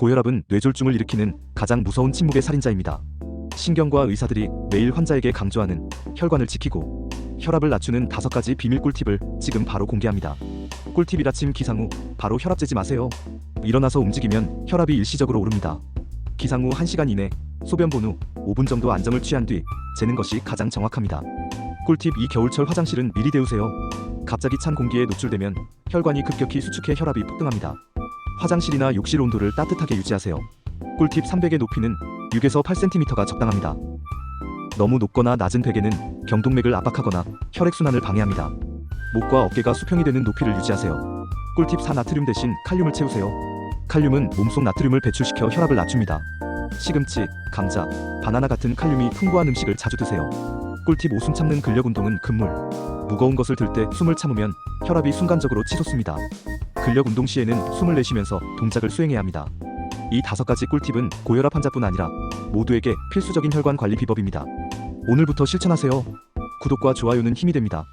고혈압은 뇌졸중을 일으키는 가장 무서운 침묵의 살인자입니다. 신경과 의사들이 매일 환자에게 강조하는 혈관을 지키고 혈압을 낮추는 다섯 가지 비밀 꿀팁을 지금 바로 공개합니다. 꿀팁 1아침 기상 후 바로 혈압 재지 마세요. 일어나서 움직이면 혈압이 일시적으로 오릅니다. 기상 후 1시간 이내 소변 본 후 5분 정도 안정을 취한 뒤 재는 것이 가장 정확합니다. 꿀팁 2 겨울철 화장실은 미리 데우세요. 갑자기 찬 공기에 노출되면 혈관이 급격히 수축해 혈압이 폭등합니다. 화장실이나 욕실 온도를 따뜻하게 유지하세요. 꿀팁 300의 높이는 6에서 8cm가 적당합니다. 너무 높거나 낮은 베개는 경동맥을 압박하거나 혈액순환을 방해합니다. 목과 어깨가 수평이 되는 높이를 유지하세요. 꿀팁 4 나트륨 대신 칼륨을 채우세요. 칼륨은 몸속 나트륨을 배출시켜 혈압을 낮춥니다. 시금치, 감자, 바나나 같은 칼륨이 풍부한 음식을 자주 드세요. 꿀팁 5숨 참는 근력 운동은 금물. 무거운 것을 들 때 숨을 참으면 혈압이 순간적으로 치솟습니다. 근력 운동 시에는 숨을 내쉬면서 동작을 수행해야 합니다. 이 다섯 가지 꿀팁은 고혈압 환자뿐 아니라 모두에게 필수적인 혈관 관리 비법입니다. 오늘부터 실천하세요. 구독과 좋아요는 힘이 됩니다.